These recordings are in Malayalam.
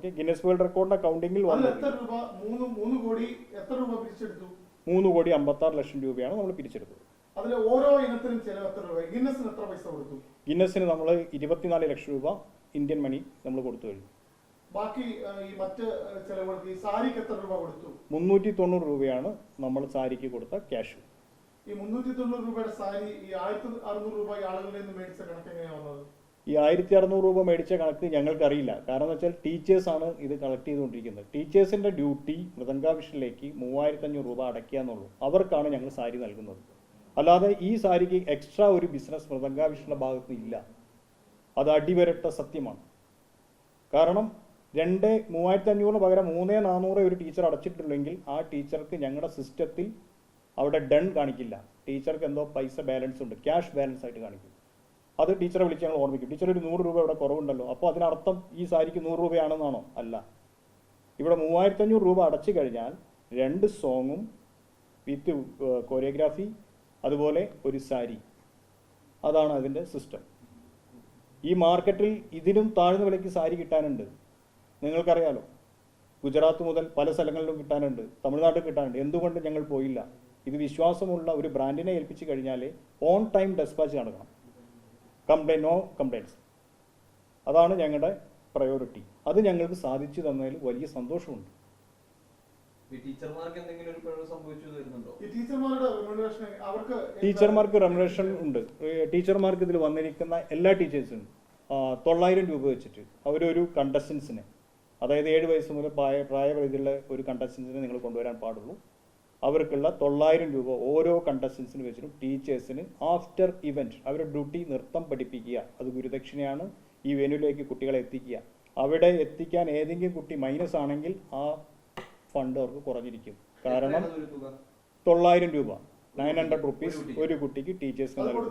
ഓക്കെ ഗിന്നസ് വേൾഡ് റെക്കോർഡിന്റെ എത്ര മൂന്ന് കോടി എത്ര രൂപ പിരിച്ചെടുത്തു? മൂന്ന് കോടി അമ്പത്താറ് ലക്ഷം രൂപയാണ് നമ്മൾ പിരിച്ചെടുത്തത്. അതിൽ ഓരോ ഇനത്തിനും ചെലവ് എത്ര രൂപ? ഗിന്നസിന് എത്ര പൈസ കൊടുത്തു? ഗിന്നസിന് നമ്മൾ ഇരുപത്തിനാല് ലക്ഷം രൂപ ഇന്ത്യൻ മണി നമ്മൾ കൊടുത്തു കഴിഞ്ഞു. ബാക്കി ഈ മറ്റ് ഈ സാരിക്ക് എത്ര രൂപ കൊടുത്തു? മുന്നൂറ്റി തൊണ്ണൂറ് രൂപയാണ് നമ്മൾ സാരിക്ക് കൊടുത്ത ക്യാഷ്. ഈ മുന്നൂറ്റി തൊണ്ണൂറ് രൂപയുടെ സാരി ഈ ആയിരത്തി അറുന്നൂറ് രൂപ ആളുകളിൽ നിന്ന് മേടിച്ച കണക്ക് എങ്ങനെയാണ് വന്നത്? ഈ ആയിരത്തി അറുന്നൂറ് രൂപ മേടിച്ച കണക്ക് ഞങ്ങൾക്കറിയില്ല. കാരണം എന്ന് വെച്ചാൽ ടീച്ചേഴ്സാണ് ഇത് കളക്ട് ചെയ്തുകൊണ്ടിരിക്കുന്നത്. ടീച്ചേഴ്സിന്റെ ഡ്യൂട്ടി മൃദംഗാവിഷനിലേക്ക് മൂവായിരത്തി അഞ്ഞൂറ് രൂപ അടയ്ക്കുക എന്നുള്ളൂ. അവർക്കാണ് ഞങ്ങൾ സാരി നൽകുന്നത്. അല്ലാതെ ഈ സാരിക്ക് എക്സ്ട്രാ ഒരു ബിസിനസ് മൃദംഗാവിഷന്റെ ഭാഗത്ത് ഇല്ല. അത് അടിവരട്ട സത്യമാണ്. കാരണം രണ്ട് മൂവായിരത്തി അഞ്ഞൂറിന് പകരം മൂന്നേ നാനൂറ് ഒരു ടീച്ചർ അടച്ചിട്ടുണ്ടെങ്കിൽ ആ ടീച്ചർക്ക് ഞങ്ങളുടെ സിസ്റ്റത്തിൽ അവിടെ ഡൺ കാണിക്കില്ല. ടീച്ചർക്ക് എന്തോ പൈസ ബാലൻസ് ഉണ്ട്. ക്യാഷ് ബാലൻസ് ആയിട്ട് കാണിക്കും. അത് ടീച്ചറെ വിളിച്ച് ഞങ്ങൾ ഓർമ്മിക്കും. ടീച്ചർ ഒരു നൂറ് രൂപ ഇവിടെ കുറവുണ്ടല്ലോ. അപ്പോൾ അതിനർത്ഥം ഈ സാരിക്ക് നൂറ് രൂപയാണെന്നാണോ? അല്ല. ഇവിടെ മൂവായിരത്തി അഞ്ഞൂറ് രൂപ അടച്ചു കഴിഞ്ഞാൽ രണ്ട് സോങ്ങും വിത്ത് കൊറിയോഗ്രാഫി അതുപോലെ ഒരു സാരി. അതാണ് അതിന്റെ സിസ്റ്റം ഈ മാർക്കറ്റിൽ ഇതിനും താഴ്ന്ന വിലയ്ക്ക് സാരി കിട്ടാനുണ്ട്. നിങ്ങൾക്കറിയാലോ. ഗുജറാത്ത് മുതൽ പല സ്ഥലങ്ങളിലും കിട്ടാനുണ്ട്. തമിഴ്നാട്ടിൽ കിട്ടാനുണ്ട്. എന്തുകൊണ്ട് ഞങ്ങൾ പോയില്ല? ഇത് വിശ്വാസമുള്ള ഒരു ബ്രാൻഡിനെ ഏൽപ്പിച്ചു കഴിഞ്ഞാൽ ഓൺ ടൈം ഡെസ്പാച്ച് നടക്കണം. കംപ്ലൈന്റ് നോ കംപ്ലൈന്റ്സ് അതാണ് ഞങ്ങളുടെ പ്രയോറിറ്റി അത് ഞങ്ങൾക്ക് സാധിച്ചു തന്നതിൽ വലിയ സന്തോഷമുണ്ട്. ടീച്ചർമാർക്ക് റെമുനറേഷൻ ഉണ്ട്. ടീച്ചർമാർക്ക് ഇതിൽ വന്നിരിക്കുന്ന എല്ലാ ടീച്ചേഴ്സും തൊള്ളായിരം രൂപ വെച്ചിട്ട് അവരൊരു കണ്ടസ്റ്റൻസിന് അതായത് ഏഴ് വയസ്സ് മുതൽ പ്രായ പ്രായപരിധിയുള്ള ഒരു കണ്ടസ്റ്റൻസിനെ നിങ്ങൾ കൊണ്ടുവരാൻ പാടുള്ളൂ. അവർക്കുള്ള തൊള്ളായിരം രൂപ ഓരോ കണ്ടസ്റ്റൻസിന് വെച്ചിട്ടും ടീച്ചേഴ്സിന് ആഫ്റ്റർ ഇവന്റ് അവരുടെ ഡ്യൂട്ടി നൃത്തം പഠിപ്പിക്കുക. അത് ഗുരുദക്ഷിണയാണ്. ഈ വെനുവിലേക്ക് കുട്ടികളെ എത്തിക്കുക. അവിടെ എത്തിക്കാൻ ഏതെങ്കിലും കുട്ടി മൈനസ് ആണെങ്കിൽ ആ ഫണ്ട് അവർക്ക് കുറഞ്ഞിരിക്കും. കാരണം തൊള്ളായിരം രൂപ. നയൻ ഹൺഡ്രഡ് റുപ്പീസ് ഒരു കുട്ടിക്ക്? ടീച്ചേഴ്സിന് നൽകും.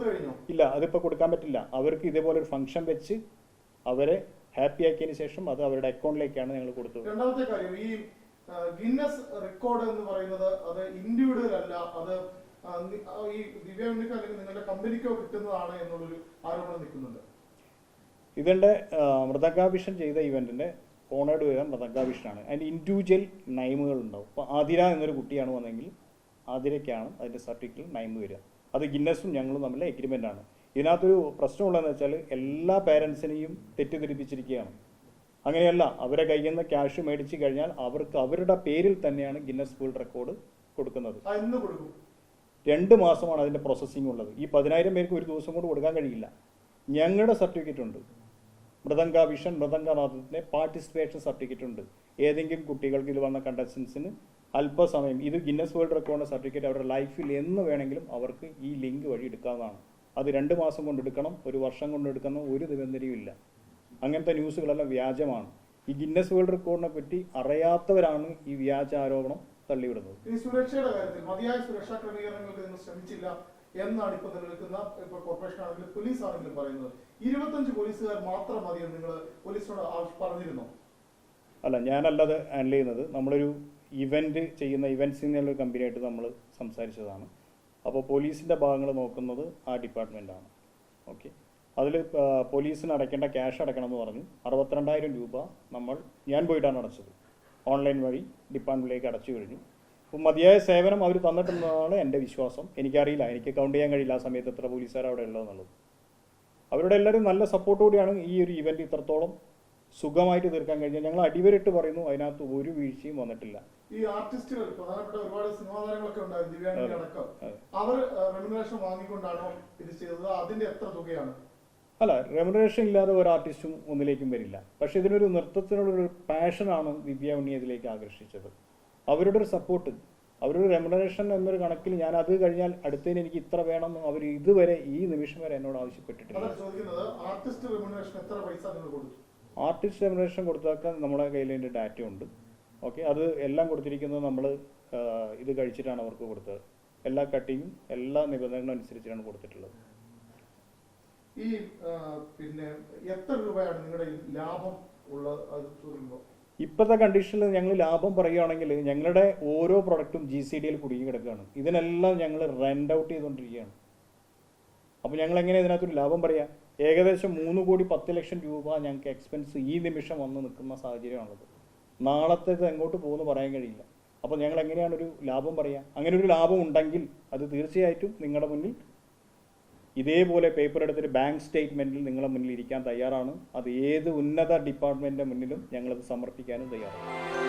ഇല്ല അതിപ്പോൾ കൊടുക്കാൻ പറ്റില്ല. അവർക്ക് ഇതേപോലെ ഒരു ഫംഗ്ഷൻ വെച്ച് അവരെ ഹാപ്പി ആക്കിയതിന് ശേഷം അത് അവരുടെ അക്കൗണ്ടിലേക്കാണ് ഞങ്ങൾ കൊടുത്തത്. ഗിന്നസ് റെക്കോർഡ് എന്ന് പറയുന്നത് അത് ഇൻഡിവിജ്വൽ അല്ല അത് ഈ ദിവ്യാംഗിക്കോ അല്ലെങ്കിൽ നിങ്ങളുടെ കമ്പനിക്കോ കിട്ടുന്നതാണ് എന്നുള്ളൊരു ആരോപണം നിൽക്കുന്നുണ്ട്. ഇതിന്റെ മൃതകാഭിഷൻ ചെയ്ത ഇവന്റിന്റെ ഓണേഡ് വരാൻ മൃതകാഭിഷനാണ് അതിന്റെ ഇൻഡിവിജ്വൽ നൈമുകൾ ഉണ്ടാവും. അപ്പോൾ ആതിര എന്നൊരു കുട്ടിയാണ് വന്നെങ്കിൽ ആതിരയ്ക്കാണ് അതിന്റെ സർട്ടിഫിക്കറ്റിൽ നൈമ് വരിക. അത് ഗിന്നസും ഞങ്ങളും തമ്മിലെ എഗ്രിമെന്റ് ആണ്. ഇതിനകത്തൊരു പ്രശ്നമുള്ളതെന്ന് വെച്ചാൽ എല്ലാ പേരൻസിനെയും തെറ്റിദ്ധരിപ്പിച്ചിരിക്കുകയാണ്. അങ്ങനെയല്ല അവരെ കയ്യിൽ നിന്ന് ക്യാഷ് മേടിച്ചു കഴിഞ്ഞാൽ അവർക്ക് അവരുടെ പേരിൽ തന്നെയാണ് ഗിന്നസ് വേൾഡ് റെക്കോർഡ് കൊടുക്കുന്നത്. രണ്ട് മാസമാണ് അതിന്റെ പ്രോസസ്സിംഗ് ഉള്ളത്. ഈ പതിനായിരം പേർക്ക് ഒരു ദിവസം കൊണ്ട് കൊടുക്കാൻ കഴിയില്ല. ഞങ്ങളുടെ സർട്ടിഫിക്കറ്റ് ഉണ്ട്. മൃദംഗ വിഷൻ മൃദംഗനാഥത്തിന്റെ പാർട്ടിസിപ്പേഷൻ സർട്ടിഫിക്കറ്റ് ഉണ്ട്. ഏതെങ്കിലും കുട്ടികൾക്ക് ഇത് വന്ന കണ്ടസ്റ്റൻസിന് അല്പസമയം ഇത് ഗിന്നസ് വേൾഡ് റെക്കോർഡിന്റെ സർട്ടിഫിക്കറ്റ് അവരുടെ ലൈഫിൽ എന്ന് വേണമെങ്കിലും അവർക്ക് ഈ ലിങ്ക് വഴി എടുക്കാവുന്നതാണ്. അത് രണ്ട് മാസം കൊണ്ട് എടുക്കണം ഒരു വർഷം കൊണ്ട് എടുക്കണം ഒരു നിബന്ധനയും ഇല്ല അങ്ങനത്തെ ന്യൂസുകളെല്ലാം വ്യാജമാണ്. ഈ ഗിന്നസ് വേൾഡ് റെക്കോർഡിനെ പറ്റി അറിയാത്തവരാണ് ഈ വ്യാജ ആരോപണം തള്ളിവിടുന്നത്. ഈ സുരക്ഷയുടെ കാര്യത്തിൽ മതിയായ സുരക്ഷാ ക്രമീകരണങ്ങൾക്ക് നിങ്ങൾ ശ്രമിച്ചില്ല എന്നാണ് ഇപ്പൊ നിലനിൽക്കുന്ന ഇപ്പൊ കോർപ്പറേഷൻ ആണെങ്കിലും പോലീസ് ആണെങ്കിലും പറയുന്നത്. ഇരുപത്തഞ്ച് പോലീസുകാർ മാത്രം മതിയെന്ന് നിങ്ങൾ പോലീസിനോട് ആവശ്യ- പറഞ്ഞിരുന്നോ? അല്ല ഞാനല്ലത് ഹാൻഡിൽ ചെയ്യുന്നത് നമ്മളൊരു ഇവന്റ് ചെയ്യുന്ന ഇവന്റ്സ് എന്നുള്ള കമ്പനിയായിട്ട് നമ്മൾ സംസാരിച്ചതാണ്. അപ്പോൾ പോലീസിന്റെ ഭാഗങ്ങൾ നോക്കുന്നത് ആ ഡിപ്പാർട്ട്മെന്റാണ് ഓക്കെ അതിൽ പോലീസിന് അടയ്ക്കേണ്ട ക്യാഷ് അടയ്ക്കണം എന്ന് പറഞ്ഞു. അറുപത്തിരണ്ടായിരം രൂപ നമ്മൾ ഞാൻ പോയിട്ടാണ് അടച്ചത്. ഓൺലൈൻ വഴി ഡിപ്പാർട്ട്മെന്റിലേക്ക് അടച്ചു കഴിഞ്ഞു. അപ്പോൾ മതിയായ സേവനം അവർ തന്നിട്ടുണ്ടെന്നാണ് എന്റെ വിശ്വാസം. എനിക്കറിയില്ല എനിക്ക് കൗണ്ട് ചെയ്യാൻ കഴിയില്ല ആ സമയത്ത് എത്ര പോലീസുകാർ അവിടെ ഉള്ളതെന്നുള്ളത്. അവരുടെ എല്ലാവരും നല്ല സപ്പോർട്ടോടെയാണ് ഈ ഒരു ഇവന്റ് ഇത്രത്തോളം സുഖമായിട്ട് തീർക്കാൻ കഴിഞ്ഞത്. ഞങ്ങൾ അടിവരിട്ട് പറയുന്നു അതിനകത്ത് ഒരു വീഴ്ചയും വന്നിട്ടില്ല. ഈ ആർട്ടിസ്റ്റുകൾ പ്രധാനപ്പെട്ട ഒരുപാട് സിനിമാ താരങ്ങളൊക്കെ ഉണ്ടായിരുന്നു ദിവ്യാംഗി അതെ. അടക്കം. അവർ വാങ്ങിക്കൊണ്ടാണോ ഇത് ചെയ്തത്? അതിന്റെ എത്ര തുകയാണ്? അല്ല റെമുനറേഷൻ ഇല്ലാതെ ഒരു ആർട്ടിസ്റ്റും ഒന്നിലേക്കും വരില്ല. പക്ഷെ ഇതിനൊരു നൃത്തത്തിനുള്ളൊരു പാഷനാണ് ദിവ്യ ഉണ്ണി ഇതിലേക്ക് ആകർഷിച്ചത്. അവരുടെ ഒരു സപ്പോർട്ട് അവരുടെ റെമുനറേഷൻ എന്നൊരു കണക്കിൽ ഞാൻ അത് കഴിഞ്ഞാൽ അടുത്തതിന് എനിക്ക് ഇത്ര വേണം അവർ ഇതുവരെ ഈ നിമിഷം വരെ എന്നോട് ആവശ്യപ്പെട്ടിട്ടില്ല. ആർട്ടിസ്റ്റ് റെമുനറേഷൻ എത്ര പൈസ നിങ്ങൾ കൊടുത്തു? ആർട്ടിസ്റ്റ് റെമുനറേഷൻ കൊടുത്തൊക്കെ നമ്മുടെ കയ്യിൽ അതിന്റെ ഡാറ്റ ഉണ്ട്. ഓക്കെ അത് എല്ലാം കൊടുത്തിരിക്കുന്നത് നമ്മൾ ഇത് കഴിച്ചിട്ടാണ് അവർക്ക് കൊടുത്തത്. എല്ലാ കട്ടിങ്ങും എല്ലാ നിബന്ധനകളും അനുസരിച്ചിട്ടാണ് കൊടുത്തിട്ടുള്ളത്. ഈ പിന്നെ എത്ര രൂപയാണ് നിങ്ങളുടെ ലാഭം ഉള്ളത് ഇപ്പോഴത്തെ കണ്ടീഷനിൽ ഞങ്ങൾ ലാഭം പറയുകയാണെങ്കിൽ ഞങ്ങളുടെ ഓരോ പ്രൊഡക്റ്റും ജി സി ഡിയിൽ കുടുങ്ങി കിടക്കുകയാണ്. ഇതിനെല്ലാം ഞങ്ങൾ റെന്റ് ഔട്ട് ചെയ്തുകൊണ്ടിരിക്കുകയാണ്. അപ്പോൾ ഞങ്ങൾ എങ്ങനെ ഇതിനകത്തൊരു ലാഭം പറയാം? ഏകദേശം മൂന്ന് കോടി പത്ത് ലക്ഷം രൂപ ഞങ്ങൾക്ക് എക്സ്പെൻസ് ഈ നിമിഷം വന്ന് നിൽക്കുന്ന സാഹചര്യമാണുള്ളത്. നാളത്തേത് എങ്ങോട്ട് പോകുമെന്ന് പറയാൻ കഴിയില്ല. അപ്പോൾ ഞങ്ങൾ എങ്ങനെയാണ് ഒരു ലാഭം പറയുക അങ്ങനെ ഒരു ലാഭം ഉണ്ടെങ്കിൽ അത് തീർച്ചയായിട്ടും നിങ്ങളുടെ മുന്നിൽ ഇതേപോലെ പേപ്പർ എടുത്തിട്ട് ബാങ്ക് സ്റ്റേറ്റ്മെന്റിൽ നിങ്ങളുടെ മുന്നിൽ ഇരിക്കാൻ തയ്യാറാണ്. അത് ഏത് ഉന്നത ഡിപ്പാർട്ട്മെന്റിന്റെ മുന്നിലും ഞങ്ങളത് സമർപ്പിക്കാനും തയ്യാറാണ്.